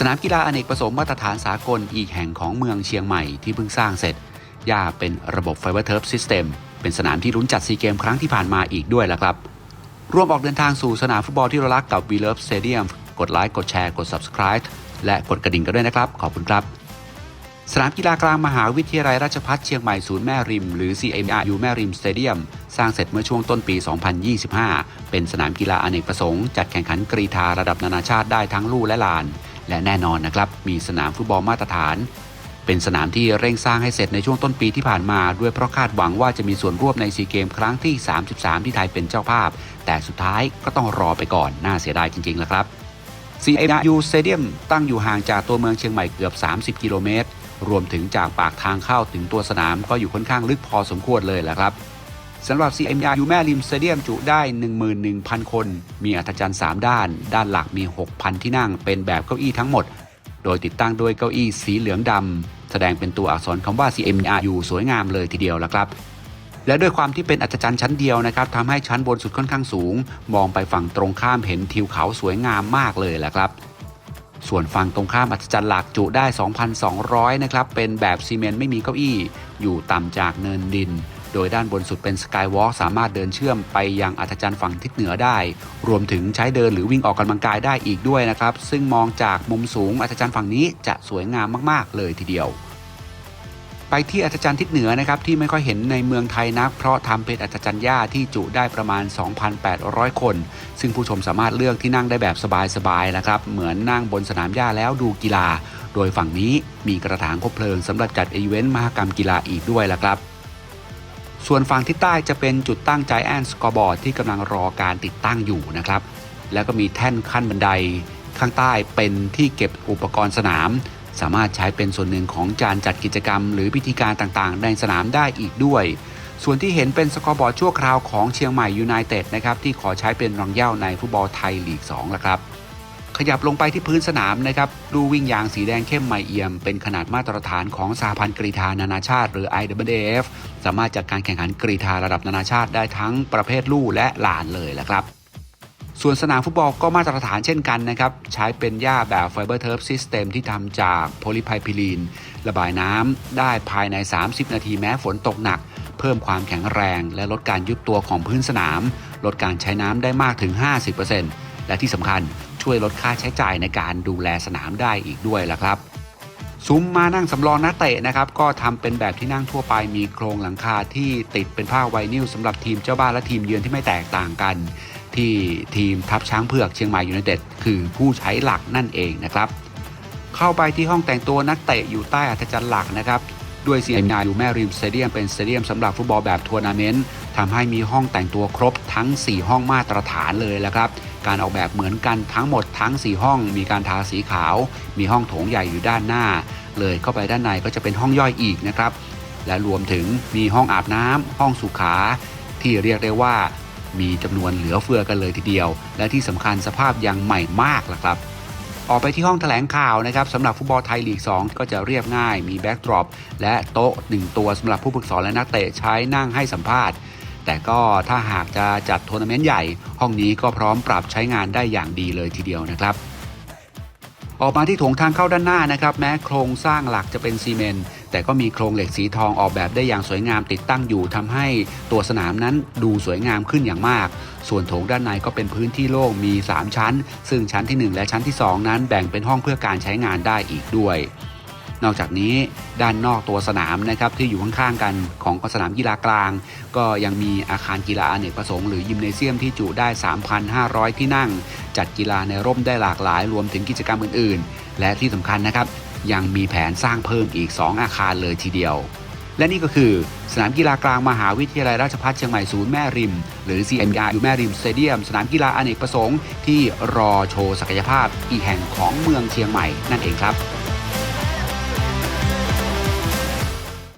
สนามกีฬาอเนกประสงค์มาตรฐานสากลอีกแห่งของเมืองเชียงใหม่ที่เพิ่งสร้างเสร็จ ย่าเป็นระบบไฟเบอร์เทิร์ฟซิสเต็มเป็นสนามที่ลุ้นจัดซีเกมครั้งที่ผ่านมาอีกด้วยละครับ ร่วมออกเดินทางสู่สนามฟุตบอลที่เรารักกับ We Love Stadium กดไลค์กดแชร์กด Subscribe และกดกระดิ่งกันด้วยนะครับ ขอบคุณครับ สนามกีฬากลางมหาวิทยาลัยราชภัฏเชียงใหม่ศูนย์แม่ริม หรือ CMRU แม่ริมสเตเดียมสร้างเสร็จเมื่อช่วงต้นปี 2025 เป็นสนามกีฬาอเนกประสงค์จัดแข่งขันกรีฑาระดับนานาชาติได้ทั้งลู่และลาน และแน่นอนนะครับมีสนามฟุตบอลมาตรฐาน เป็นสนามที่เร่งสร้างให้เสร็จในช่วงต้นปีที่ผ่านมา ด้วยเพราะคาดหวังว่าจะมีส่วนร่วมในซีเกมครั้งที่ 33 ที่ไทยเป็นเจ้าภาพ แต่สุดท้ายก็ต้องรอไปก่อนน่าเสียดายจริงๆแล้วครับ CMU Stadium ตั้งอยู่ห่างจากตัวเมืองเชียงใหม่เกือบ 30 กิโลเมตรรวมถึงจากปากทางเข้าถึงตัวสนามก็อยู่ค่อนข้างลึกพอสมควรเลยแหละครับ สำหรับ C M R U แม่ริมสเตเดียมจุได้ 11,000 คน มีอัธจันทร์3ด้าน ด้านหลักมี 6,000 ที่นั่ง เป็นแบบเก้าอี้ทั้งหมด โดยติดตั้งด้วยเก้าอี้สีเหลืองดำแสดงเป็นตัวอักษรคำว่า CMRU สวยงามเลยทีเดียวละครับและด้วยความที่เป็นอัศจรรย์ชั้นเดียวนะครับทำให้ชั้นบนสุดค่อนข้างสูง มองไปฝั่งตรงข้ามเห็นทิวเขาสวยงามมากเลยแหละครับ ส่วนฝั่งตรงข้ามอัศจรรย์หลักจุได้ 2,200 นะครับ เป็นแบบซีเมนต์ไม่มีเก้าอี้ อยู่ต่ำจากเนินดิน โดยด้านบนสุดเป็นสกายวอล์กสามารถเดินเชื่อมไปยังอัศจรรย์ฝั่งทิศเหนือได้ รวมถึงใช้เดินหรือวิ่งออกกำลังกายได้อีกด้วยนะครับ ซึ่งมองจากมุมสูงอัศจรรย์ฝั่งนี้จะสวยงามมากๆ เลยทีเดียวไปที่อัศจรรย์ทิศเหนือนะครับที่ไม่ค่อยเห็นในเมืองไทยนักเพราะทำเป็นอัศจรรย์หญ้าที่จุได้ประมาณ 2,800 คน ซึ่งผู้ชมสามารถเลือกที่นั่งได้แบบสบายๆนะครับเหมือนนั่งบนสนามหญ้าแล้วดูกีฬา โดยฝั่งนี้มีกระถางคบเพลิงสำหรับจัดอีเวนต์มหกรรมกีฬาอีกด้วยละครับ ส่วนฝั่งทิศใต้จะเป็นจุดตั้งใจแอนสกอร์บอร์ดที่กำลังรอการติดตั้งอยู่นะครับ แล้วก็มีแท่นขั้นบันไดข้างใต้เป็นที่เก็บอุปกรณ์สนาม สามารถใช้เป็นส่วนหนึ่งของการจัดกิจกรรม หรือพิธีการต่างๆ ในสนามได้อีกด้วย ส่วนที่เห็นเป็นสกอร์บอร์ดชั่วคราวของเชียงใหม่ยูไนเต็ดนะครับที่ขอใช้เป็นรังเย้าในฟุตบอลไทยลีก2ละครับ ขยับลงไปที่พื้นสนามนะครับดูวิ่งยางสีแดงเข้มใหม่เอี่ยม เป็นขนาดมาตรฐานของสหพันธ์กรีฑานานาชาติ หรือ IWF สามารถจัดการแข่งขันกรีฑาระดับนานาชาติได้ทั้งประเภทลู่และลานเลยแหละครับส่วนสนามฟุตบอลก็มาตรฐานเช่นกันนะครับ ใช้เป็นหญ้าแบบไฟเบอร์เทิร์ฟซิสเต็มที่ทำจากโพลิไพพิลีน ระบายน้ำได้ภายใน 30 นาทีแม้ฝนตกหนัก เพิ่มความแข็งแรง และลดการยุบตัวของพื้นสนาม ลดการใช้น้ำได้มากถึง 50%และที่สำคัญ ช่วยลดค่าใช้จ่ายในการดูแลสนามได้อีกด้วยล่ะครับซุ้มมานั่งสำรองนักเตะนะครับก็ทำเป็นแบบที่นั่งทั่วไปมีโครงหลังคาที่ติดเป็นผ้าไวนิลสำหรับทีมเจ้าบ้านและทีมเยือนที่ไม่แตกต่างกัน ที่ทีมทัพช้างเผือกเชียงใหม่ยูไนเต็ดคือผู้ใช้หลักนั่นเองนะครับเข้าไปที่ห้องแต่งตัวนักเตะอยู่ใต้อัธจันทร์หลักนะครับด้วยเสียงนาอยู่แม่ริมสเตเดียมเป็นสเตเดียมสำหรับฟุตบอลแบบทัวร์นาเมนต์ทำให้มีห้องแต่งตัวครบทั้ง 4 ห้องมาตรฐานเลยละครับ การออกแบบเหมือนกันทั้งหมดทั้ง 4 ห้อง มีการทาสีขาว มีห้องโถงใหญ่อยู่ด้านหน้า เลยเข้าไปด้านในก็จะเป็นห้องย่อยอีกนะครับ และรวมถึงมีห้องอาบน้ำห้องสุขา ที่เรียกได้ว่า มีจำนวนเหลือเฟือกันเลยทีเดียว และที่สำคัญสภาพยังใหม่มากล่ะครับออกไปที่ห้องแถลงข่าวนะครับสำหรับฟุตบอลไทยลีก 2 ก็จะเรียบง่าย มีแบ็กดรอปและโต๊ะ 1 ตัวสำหรับผู้ฝึกสอนและนักเตะใช้นั่งให้สัมภาษณ์ แต่ก็ถ้าหากจะจัดทัวร์นาเมนต์ใหญ่ ห้องนี้ก็พร้อมปรับใช้งานได้อย่างดีเลยทีเดียวนะครับ ออกมาที่โถงทางเข้าด้านหน้านะครับ แม้โครงสร้างหลักจะเป็นซีเมนต์แต่ก็มีโครงเหล็กสีทองออกแบบได้อย่างสวยงามติดตั้งอยู่ทำให้ตัวสนามนั้นดูสวยงามขึ้นอย่างมาก ส่วนโถงด้านในก็เป็นพื้นที่โล่งมี 3 ชั้น ซึ่งชั้นที่ 1 และชั้นที่ 2 นั้นแบ่งเป็นห้องเพื่อการใช้งานได้อีกด้วย นอกจากนี้ด้านนอกตัวสนามนะครับที่อยู่ข้างๆกันของสนามกีฬากลาง ก็ยังมีอาคารกีฬาอเนกประสงค์หรือยิมเนเซียมที่จุได้ 3,500 ที่นั่ง จัดกีฬาในร่มได้หลากหลาย รวมถึงกิจกรรมอื่นๆ และที่สำคัญนะครับยังมีแผนสร้างเพิ่มอีก 2 อาคารเลยทีเดียว และนี่ก็คือสนามกีฬากลางมหาวิทยาลัยราชภัฏเชียงใหม่ศูนย์แม่ริม หรือ CMR อยู่แม่ริมสเตเดียม สนามกีฬาอเนกประสงค์ที่รอโชว์ศักยภาพอีกแห่งของเมืองเชียงใหม่นั่นเองครับ